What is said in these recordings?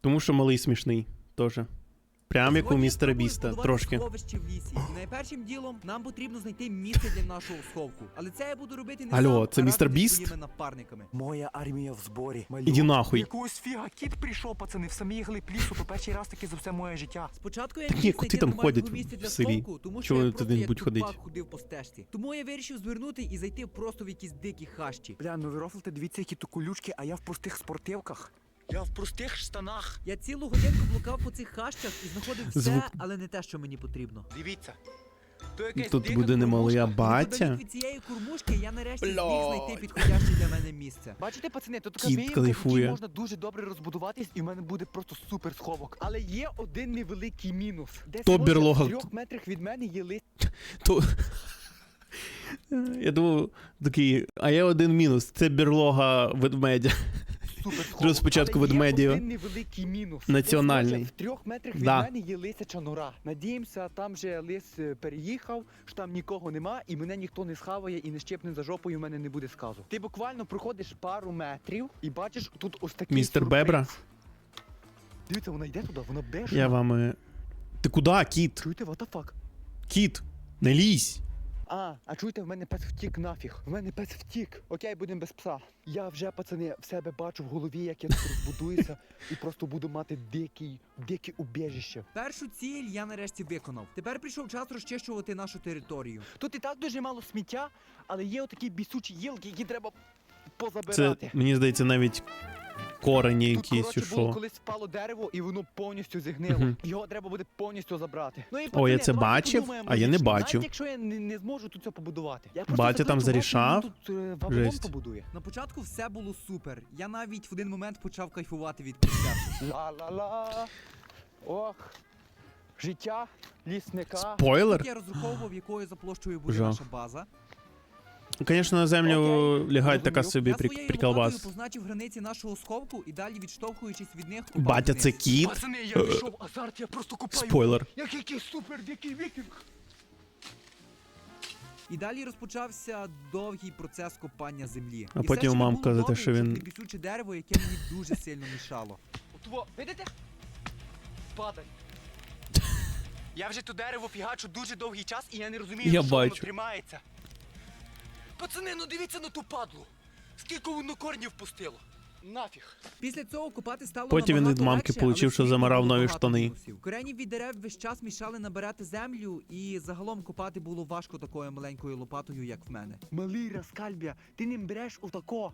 Тому що малий смішний теж. Прям як у містера Біста, трошки. сховище в лісі. Найпершим ділом нам потрібно знайти місце для нашого сховку. Але це я буду робити не Алло, сам, це а містер разом зі Біст? своїми напарниками. Моя армія в зборі. Іди нахуй. Якогось фіга кіт прийшов, пацани, в самій глиб лісу, по перший раз таки за все моє життя. Спочатку я не ні, міг коти знайти там нормального ходять місця в для селі. сховку, тому що Чого я ти просто не як ходив по стежці. Тому я вирішив звернути і зайти просто в якісь дикі хащі. Бля, ну ви рофлите, дивіться, які то колючки, а я в простих спортивках. Я в простих штанах. Я цілу годинку блукав по цих хащах і знаходив все, Звук. але не те, що мені потрібно. Дивіться. То якась Тут дика буде не моя кормушка. батя. Неподалік від цієї кормушки я нарешті зміг знайти підходяще для мене місце. Бачите, пацани, тут Кіт в кайфує. можна дуже добре розбудуватись, і в мене буде просто супер сховок. Але є один невеликий мінус. Десь То може, берлога- в трьох метрах від мене є лист. То... Я думав, такий, а є один мінус. Це берлога ведмедя. Спочатку ведмедів. невеликий мінус. Національний. Десь, може, В трьох метрах від Да. мене є лисяча нора. Надіємося, там же лис е, переїхав, що там нікого нема, і мене ніхто не схаває і не щепне за жопою, в мене не буде сказу. Ти буквально проходиш пару метрів і бачиш тут ось такий Містер сюрприз. Бебра? Дивіться, вона йде туди, вона бежить. Я вами. Ти куди, кіт? Чуєте, what the fuck? Кіт, не лізь. А, а чуєте, в мене пес втік нафіг. В мене пес втік. Окей, будемо без пса. Я вже, пацани, в себе бачу в голові, як я тут розбудуюся і просто буду мати дикий, дике убіжище. Першу ціль я нарешті виконав. Тепер прийшов час розчищувати нашу територію. Тут і так дуже мало сміття, але є отакі бісучі гілки, які треба Це, позабирати. мені здається, навіть корені Тут, якісь коротше, було що. колись впало дерево, і воно повністю зігнило. Мгм. Його треба буде повністю забрати. Ну і О, я це давайте бачив, подумаємо а я не логічно. бачив. Навіть якщо я не, не зможу тут це побудувати. Я просто Батя там зарішав. Він тут е, Вавилон Жесть. побудує. На початку все було супер. Я навіть в один момент почав кайфувати від процесу. Ла-ла-ла. Ох. Життя лісника. Спойлер? Тут я розраховував, якою за площею буде Жах. наша база. Звісно, на землю Окей, лягає така собі я прик- своєю приколбас. лопатою позначив границі нашого сховку і далі, відштовхуючись від них, Батя, вниз. це кіт. Пацани, я пішов азарт, я просто купаю. Спойлер. Як який супер дикий вікінг. І далі розпочався довгий процес копання землі. А І потім мамка було за те, добре, що він- це дерево, яке мені дуже сильно мішало. Отво, видите? Падай. Я вже ту дерево фігачу дуже довгий час, і я не розумію, Я що воно тримається. Пацани, ну дивіться на ту падлу. Скільки воно корнів пустило. Нафіг. Після цього копати стало Потім він від набагато мамки легше, получив, але що замарав нові штани. Корені від дерев весь час мішали набирати землю, і загалом копати було важко такою маленькою лопатою, як в мене. Малий раскальбія, ти ним береш отако.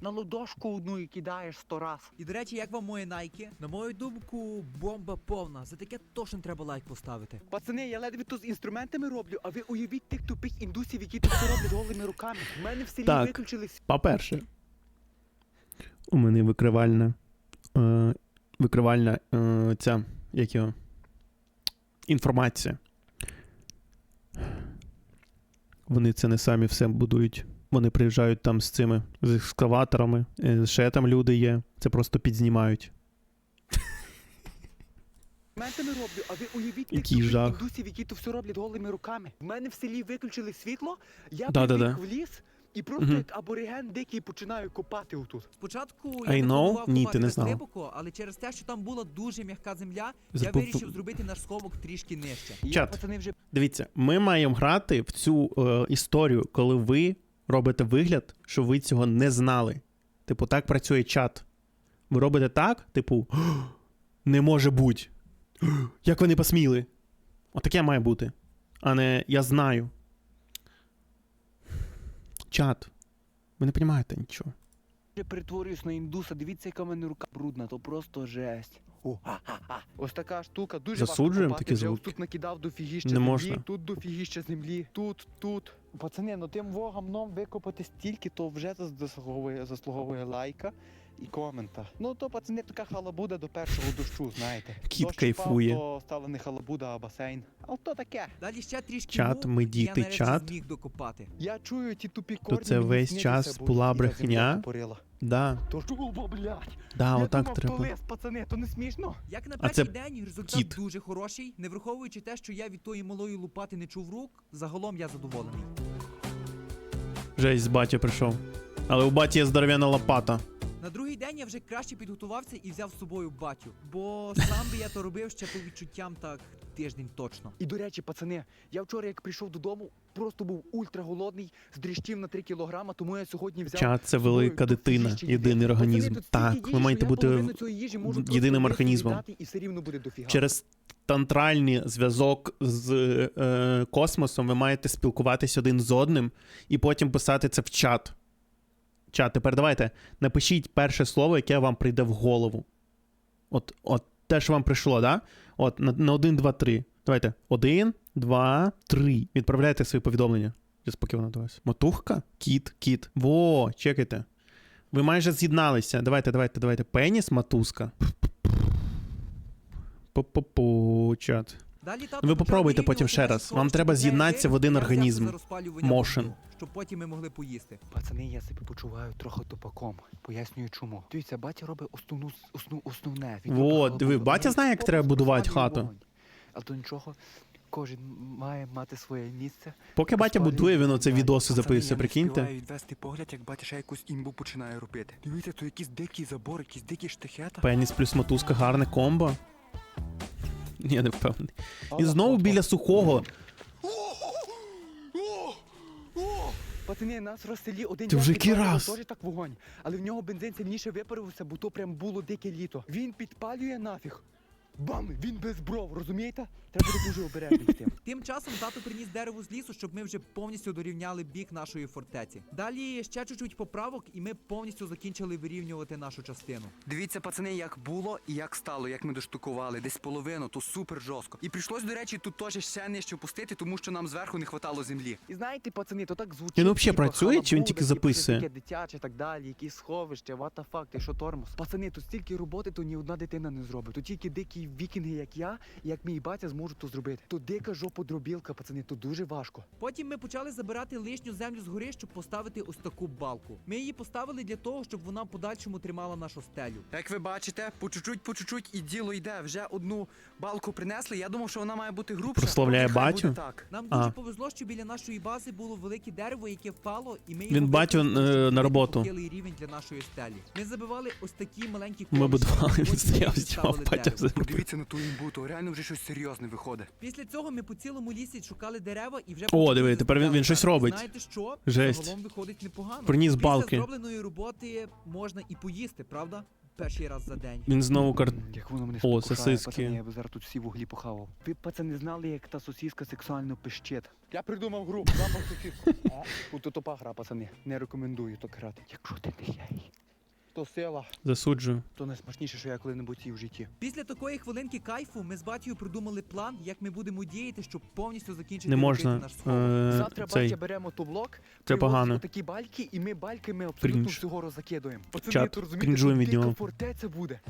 На ладошку одну і кидаєш сто раз. І до речі, як вам мої найки? На мою думку, бомба повна. За таке точно треба лайк поставити. Пацани, я ледве то з інструментами роблю, а ви уявіть тих тупих індусів, які тут це роблять голими руками. У мене в селі Так. виключили. По-перше, у мене викривальна. Е, викривальна е, ця. Як його? Інформація. Вони це не самі все будують. Вони приїжджають там з цими з екскаваторами. е, Ще там люди є. Це просто підзнімають. інструментами роблю, а ви уявіть Який жах. індусів, які то все роблять голими руками. В мене в селі виключили світло, я Да-да-да. в ліс і просто Мгм. як абориген дикий починаю копати отут. Спочатку I я не know. планував Ні, копати ти не знав. глибоко, але через те, що там була дуже м'яка земля, я вирішив зробити наш сховок трішки нижче. І я, Чат. пацани, вже Дивіться, ми маємо грати в цю е, історію, коли ви робите вигляд, що ви цього не знали. Типу, так працює чат. Ви робите так, типу, не може бути. Як вони посміли? Отаке має бути. А не я знаю. Чат. Ви не розумієте нічого. Вже перетворююсь на індуса. Дивіться, яка в мене рука брудна, то просто жесть. О. Ось така штука, дуже Засуджуємо важко такі звуки? тут накидав до фігіща Не землі, можна. тут до фігіща землі, тут, тут. Пацани, ну тим вогамном викопати стільки, то вже зас- заслуговує, заслуговує лайка і комента. Ну то пацани така халабуда до першого дощу, знаєте. Кіт Дощ кайфує. Впав, то стала не халабуда, а басейн. А то таке. Далі ще трішки Чат, ми діти, я нарешті чат. зміг докопати. Я чую ті тупі корні. це мені весь снилися, час бо була і брехня? топорила. Да, То ж було, блядь. да, Я отак думав, треба. то пацани, то не смішно. Як на А це день результат кіт. дуже хороший, не враховуючи те, що я від тої малої лопати не чув рук, загалом я задоволений. Жесть, з баті прийшов. Але у баті є здоров'яна лопата. На другий день я вже краще підготувався і взяв з собою батю. Бо сам би я то робив ще по відчуттям так тиждень точно. І до речі, пацани, я вчора, як прийшов додому, просто був ультра голодний, здріщів на 3 кілограма, тому я сьогодні взяв. Чат це велика тут дитина, єдиний. Пацани, організм. тут Так, ви маєте бути їжі єдиним організмом. І все рівно буде дофіга. Через тантральний зв'язок з е, космосом ви маєте спілкуватись один з одним і потім писати це в чат. Чат, тепер давайте напишіть перше слово, яке вам прийде в голову. От, от те, що вам прийшло, да? От на, на 1, 2, 3. Давайте. 1, 2, 3. Відправляйте свої повідомлення. Воно до вас. Мотухка? Кіт, кіт. Во, чекайте. Ви майже з'єдналися. Давайте, давайте, давайте. Пеніс, матузка. По-по-по, чат. Ви попробуйте потім ще раз. Вам треба з'єднатися в один організм. вогню, Щоб потім ми могли поїсти. Пацани, я себе почуваю трохи тупаком. Пояснюю чому. Дивіться, батя робить основну основ, основне. Він Во, диви, батя знає, як треба будувати хату. Але то нічого, кожен має мати своє місце. Поки батя будує, він оце відоси записує, прикиньте. не відвести погляд, як батя ще якусь імбу починає робити. Дивіться, то якийсь дикий забор, якісь дикі штихета. Пеніс плюс мотузка, гарне комбо. Я не впевнений. І знову біля сухого. Пацани, нас розселі один Ти вже який раз? теж так вогонь. Але в нього бензин сильніше випарився, бо то прям було дике літо. Він підпалює нафіг. Бам! Він без бров, розумієте? Треба бути дуже обережним з тим. Тим часом тато приніс дерево з лісу, щоб ми вже повністю дорівняли бік нашої фортеці. Далі ще чуть-чуть поправок, і ми повністю закінчили вирівнювати нашу частину. Дивіться, пацани, як було і як стало, як ми доштукували. Десь половину, то супер жорстко. І прийшлось, до речі, тут теж ще нижче опустити, тому що нам зверху не хватало землі. І знаєте, пацани, то так звучить. Він взагалі працює, чи він тільки записує? щось таке дитяче, так далі, якісь сховище, what the fuck, ти що тормоз. Пацани, тут стільки роботи, то ні одна дитина не зробить. Тут тільки дикі вікінги, як я, як мій батя зможуть то зробити. Тут дика жоподробілка, пацани, тут дуже важко. Потім ми почали забирати лишню землю з гори, щоб поставити ось таку балку. Ми її поставили для того, щоб вона в подальшому тримала нашу стелю. Як ви бачите, по чуть-чуть, по чуть-чуть і діло йде. Вже одну балку принесли. Я думав, що вона має бути грубша. Прославляє поки батю? буде Так. Нам А. дуже повезло, що біля нашої бази було велике дерево, яке впало, і ми Він його батю, використали, е, щоб на роботу. рівень для нашої стелі. Ми забивали ось такі маленькі Ми будували, він стояв, знімав ставили батя дерево. все робив. Подивіться на ту імбу, то реально вже щось серйозне виходить. Після цього ми по цілому лісі шукали дерева і вже О, диви, тепер він- він щось робить. Знаєте що? Жесть. Загалом виходить непогано. Приніс Після балки. зробленої роботи можна і поїсти, правда? Перший раз за день. Він знову кар... М, Як воно мене О, спокушає, сосиски. Пацани, я би зараз тут всі вуглі похавав. Ви, пацани, знали, як та сосіска сексуально пищить? Я придумав гру, запах сосиску. Тут то топа гра, пацани. Не рекомендую так грати. Якщо ти не гей, то сила, засуджую. то найсмачніше, що я коли-небудь їв в житті. Після такої хвилинки кайфу ми з батькою придумали план, як ми будемо діяти, щоб повністю закінчити Не можна. наш. Е, Завтра цей. батя беремо тоблок, Це погано. такі бальки, і ми бальками абсолютно Крінж. всього роззакидуємо. Пацани, Чат, крінжуємо від нього. фортеця буде.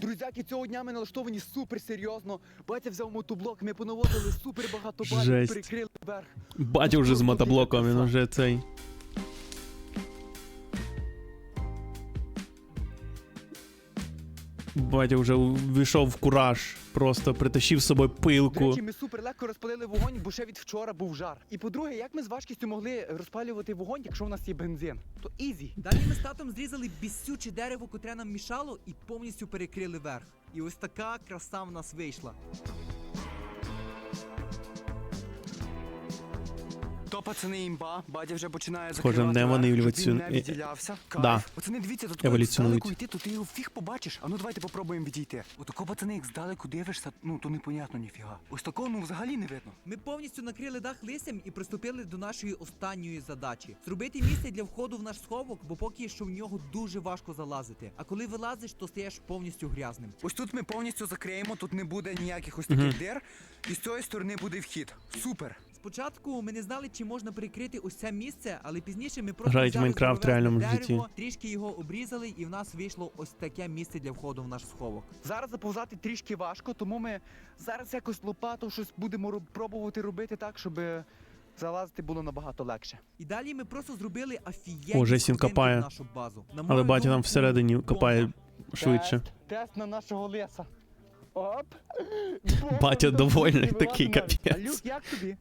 Друзяки, цього дня ми налаштовані супер серйозно. Батя взяв мотоблок, ми понаводили супер багато балів, Жесть. перекрили верх. Батя вже з мотоблоком, він вже цей. Батя вже війшов в кураж, просто притащив з собою До пилку. речі, ми супер легко розпалили вогонь, бо ще від вчора був жар. І по-друге, як ми з важкістю могли розпалювати вогонь, якщо у нас є бензин? То ізі. Далі ми з татом зрізали бісюче дерево, котре нам мішало, і повністю перекрили верх. І ось така краса в нас вийшла. То пацани імба, батя вже починає Схоже, закривати не вони верх, він не відділявся. Кайф. Да. Пацани, дивіться, тут Еволюціонують. здалеку йти, то ти його фіг побачиш. А ну давайте попробуємо відійти. Отако, пацани, як здалеку дивишся, ну то непонятно ніфіга. Ось такого ну взагалі не видно. Ми повністю накрили дах листям і приступили до нашої останньої задачі зробити місце для входу в наш сховок, бо поки що в нього дуже важко залазити. А коли вилазиш, то стаєш повністю грязним. Ось тут ми повністю закриємо, тут не буде ніяких ось таких дир, і з цієї сторони буде вхід. Супер. Спочатку ми не знали, чи можна перекрити ось це місце, але пізніше ми просто Грають взяли Майнкрафт в реальному дерево, житті. трішки його обрізали, і в нас вийшло ось таке місце для входу в наш сховок. Зараз заповзати трішки важко, тому ми зараз якось лопату щось будемо роб- пробувати робити так, щоб залазити було набагато легше. І далі ми просто зробили офігенні О, сходинки копає. в нашу базу. На Але мою батя там думку, всередині бомба. копає швидше. Тест, тест на нашого леса. Оп. Батя довольний такий, капець. Алюк, як тобі?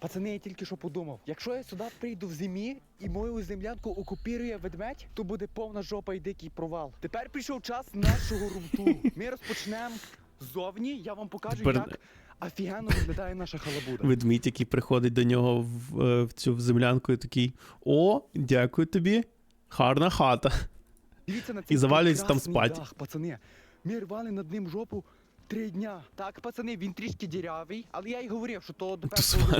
Пацани, я тільки що подумав. Якщо я сюди прийду в зимі і мою землянку окупірує ведмедь, то буде повна жопа і дикий провал. Тепер прийшов час нашого румтуру. Ми розпочнемо ззовні. Я вам покажу, Тепер- як офігенно виглядає наша халабуда. Ведмідь, який приходить до нього в, е, в цю землянку і такий: О, дякую тобі. Гарна хата. Дивіться на І завалюється там спать. Дах, пацани. Ми рвали над ним жопу три дня. Так, пацани, він трішки дірявий, але я й говорив, що то до першого.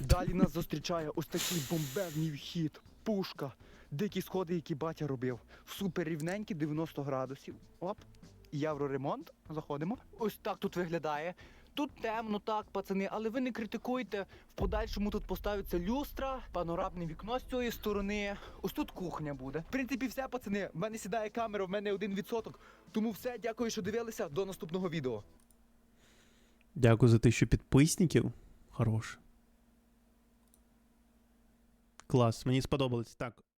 Далі нас зустрічає ось такий бомбезний вхід, пушка, дикі сходи, які батя робив. Супер рівненькі, 90 градусів. Оп. Євроремонт. Заходимо. Ось так тут виглядає. Тут темно, так, пацани, але ви не критикуйте. В подальшому тут поставиться люстра, панорамне вікно з цієї сторони. Ось тут кухня буде. В принципі, все, пацани. В мене сідає камера, в мене один відсоток. Тому все, дякую, що дивилися. До наступного відео. Дякую за тисячу підписників. Хорош. Клас, мені сподобалось. Так,